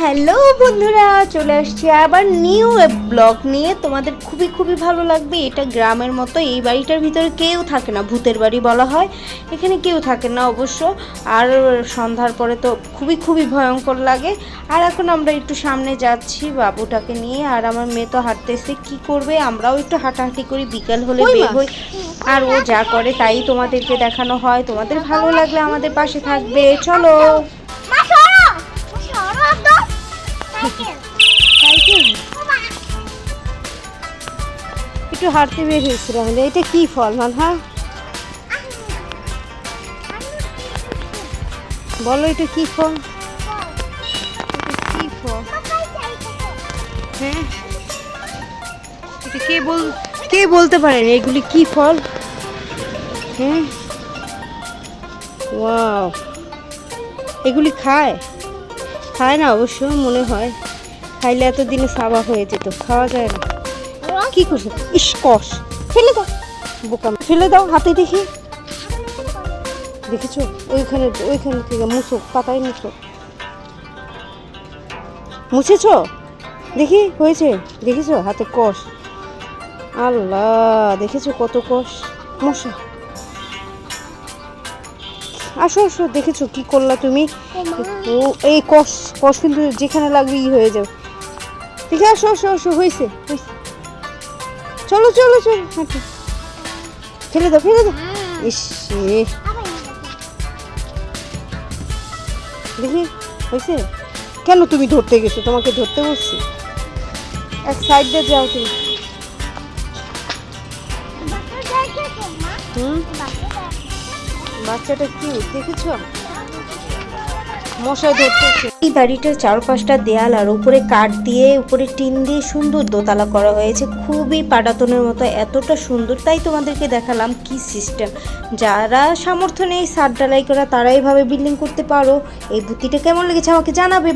Hello বন্ধুরা চলে আসছি আবার নিউ ব্লগ নিয়ে। তোমাদের খুবই খুবই ভালো লাগবে এটা গ্রামের মতো এই বাড়িটার ভিতরে কেউ থাকে না ভূতের বাড়ি বলা হয়। এখানে কেউ থাকে না অবশ্য আর সন্ধ্যার পরে তো খুবই খুবই ভয়ঙ্কর লাগে। আর এখন আমরা একটু সামনে যাচ্ছি বাবুটাকে নিয়ে আর আমার মেয়ে তো হাঁটতেছে কি করবে? আমরাও একটু হাঁটাহাঁটি করি বিকাল হলে বের হই। আর ও যা করে তাই তোমাদেরকে দেখানো হয় তোমাদের ভালো লাগলে আমাদের পাশে থাকবে চলো। একটু হাঁটতে বের হয়েছিল হলে এটা কি ফল মান হ্যাঁ বলো, এটা কি ফল? কি ফল? হ্যাঁ। কে বল, কে বলতে পারেন এগুলি কি ফল? হ্যাঁ। ওয়াও। এগুলি খায়? খায় না অবশ্য, মনে হয়। খাইলে এতদিনে সাবা হয়ে যেত, খাওয়া যায় না। কি করছ? ইস কষ। ফেলে দাও বোকা। ফেলে দাও হাতে দেখি। দেখেছ? ওইখানে ওইখানে থেকে মুছো পাতায় মুছো। মুছেছো? দেখি হয়েছে। দেখেছ? হাতে কষ। আল্লাহ দেখেছ কত কষ? মশা। আসো আসো দেখেছ কি করলা তুমি? ও এই কষ কষ কিন্তু যেখানে লাগবে ই হয়ে যাবে। দেখে আসো আসো আসো হয়েছে হয়েছে। চলো চলো চলো হাঁটো। ফেলে দাও ফেলে দাও। ইস দেখি হয়েছে? কেন তুমি ধরতে গেছো? তোমাকে ধরতে বলছি। এক সাইড দিয়ে যাও তুমি। হুম? বাচ্চাটা কি? দেখেছ? মশাই ধরতেছে। এই বাড়িটার চারপাশটা দেয়াল আর উপরে কাঠ দিয়ে, উপরে টিন দিয়ে সুন্দর দোতলা করা হয়েছে। খুবই পাটাতনের মতো, এতটা সুন্দর। তাই তোমাদেরকে দেখালাম কি সিস্টেম যারা সামর্থ্য নেই, সার ডালাই করা, তারা এইভাবে বিল্ডিং করতে পারো। এই বুদ্ধিটা কেমন লেগেছে আমাকে জানাবে।